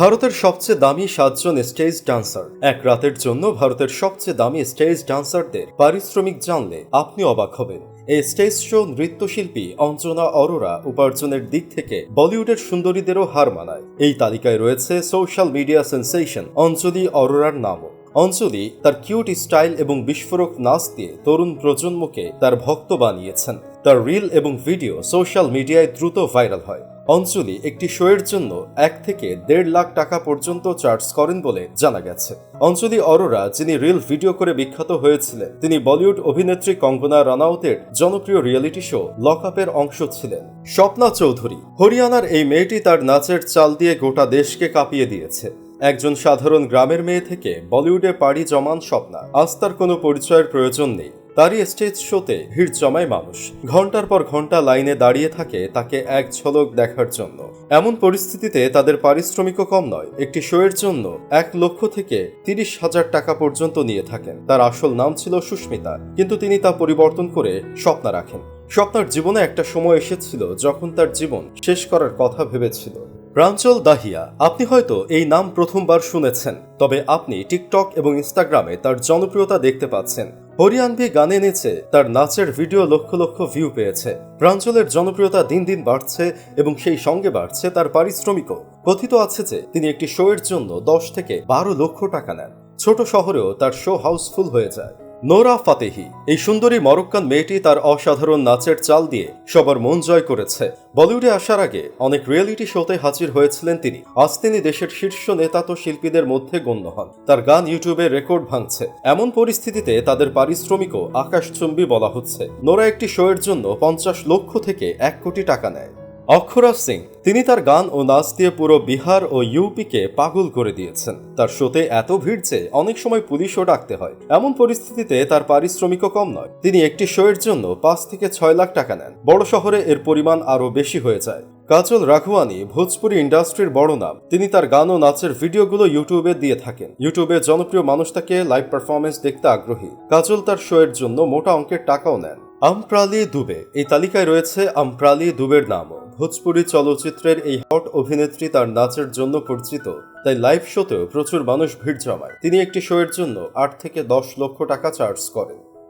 ভারতের সবচেয়ে দামি সাতজন স্টেজ ডান্সার। এক রাতের জন্য ভারতের সবচেয়ে দামি স্টেজ ডান্সারদের পারিশ্রমিক জানলে আপনি অবাক হবেন। এই স্টেজ শো নৃত্যশিল্পী অঞ্জনা অরোরা উপার্জনের দিক থেকে বলিউডের সুন্দরীদেরও হার মানায়। এই তালিকায় রয়েছে সোশ্যাল মিডিয়া সেন্সেশন অঞ্জলি অরোরার নামও। অঞ্জলি তার কিউট স্টাইল এবং বিস্ফোরক নাচ দিয়ে তরুণ প্রজন্মকে তার ভক্ত বানিয়েছেন। তার রিল এবং ভিডিও সোশ্যাল মিডিয়ায় দ্রুত ভাইরাল হয়। অঞ্জলি একটি শোয়ের জন্য এক থেকে দেড় লাখ টাকা পর্যন্ত চার্জ করেন বলে জানা গেছে। অঞ্জলি অরোরা, যিনি রিল ভিডিও করে বিখ্যাত হয়েছিলেন, তিনি বলিউড অভিনেত্রী কঙ্গনা রানাউতের জনপ্রিয় রিয়েলিটি শো লক আপের অংশ ছিলেন। স্বপ্না চৌধুরী, হরিয়ানার এই মেয়েটি তার নাচের চাল দিয়ে গোটা দেশকে কাঁপিয়ে দিয়েছে। একজন সাধারণ গ্রামের মেয়ে থেকে বলিউডে পাড়ি জমান স্বপ্না। আজ তার কোনো পরিচয়ের প্রয়োজন নেই। তারই স্টেজ শোতে ভিড় জমায় মানুষ। ঘণ্টার পর ঘণ্টা লাইনে দাঁড়িয়ে থাকে তাকে এক ঝলক দেখার জন্য। এমন পরিস্থিতিতে তাদের পারিশ্রমিকও কম নয়, একটি শোয়ের জন্য এক লক্ষ থেকে তিরিশ হাজার টাকা পর্যন্ত নিয়ে থাকেন। তার আসল নাম ছিল সুস্মিতা, কিন্তু তিনি তা পরিবর্তন করে স্বপ্না রাখেন। স্বপ্নার জীবনে একটা সময় এসেছিল যখন তার জীবন শেষ করার কথা ভেবেছিল। প্রাঞ্চল দাহিয়া, আপনি হয়তো এই নাম প্রথমবার শুনেছেন, তবে আপনি টিকটক এবং ইনস্টাগ্রামে তার জনপ্রিয়তা দেখতে পাচ্ছেন। হরিয়ানভি গানে নেচে তার নাচের ভিডিও লক্ষ লক্ষ ভিউ পেয়েছে। প্রাঞ্চলের জনপ্রিয়তা দিন দিন বাড়ছে এবং সেই সঙ্গে বাড়ছে তার পারিশ্রমিকও। কথিত আছে যে তিনি একটি শোয়ের জন্য দশ থেকে বারো লক্ষ টাকা নেন। ছোট শহরেও তার শো হাউসফুল হয়ে যায়। নোরা ফাতেহি, এই সুন্দরী মরক্কান মেয়েটি তার অসাধারণ নাচের চাল দিয়ে সবার মন জয় করেছে। বলিউডে আসার আগে অনেক রিয়েলিটি শোতে হাজির হয়েছিলেন তিনি। আজ তিনি দেশের শীর্ষ নেতা তো শিল্পীদের মধ্যে গণ্য হন। তার গান ইউটিউবে রেকর্ড ভাঙছে। এমন পরিস্থিতিতে তাদের পারিশ্রমিকও আকাশচুম্বী বলা হচ্ছে। নোরা একটি শোয়ের জন্য পঞ্চাশ লক্ষ থেকে এক কোটি টাকা নেয়। অক্ষরা সিং, তিনি তার গান ও নাচ দিয়ে পুরো বিহার ও ইউপিকে পাগল করে দিয়েছেন। তার শোতে এত ভিড় যে অনেক সময় পুলিশও ডাকতে হয়। এমন পরিস্থিতিতে তার পারিশ্রমিকও কম নয়। তিনি একটি শোয়ের জন্য পাঁচ থেকে ছয় লাখ টাকা নেন। বড় শহরে এর পরিমাণ আরও বেশি হয়ে যায়। কাজল রাঘওয়ানি ভোজপুরি ইন্ডাস্ট্রির বড় নাম। তিনি তার গান ও নাচের ভিডিওগুলো ইউটিউবে দিয়ে থাকেন। ইউটিউবে জনপ্রিয় মানুষ তাকে লাইভ পারফরমেন্স দেখতে আগ্রহী। কাজল তার শোয়ের জন্য মোটা অঙ্কের টাকাও নেন। আমপ্রালি দুবে। এই তালিকায় রয়েছে আমপ্রালি দুবের নামও। ভোজপুরি চলচ্চিত্রের এই হট অভিনেত্রী তার নাচের জন্য পরিচিত। তাই লাইভ শোতেও প্রচুর মানুষ ভিড় জমায়। তিনি একটি শোয়ের জন্য আট থেকে দশ লক্ষ টাকা চার্জ করেন।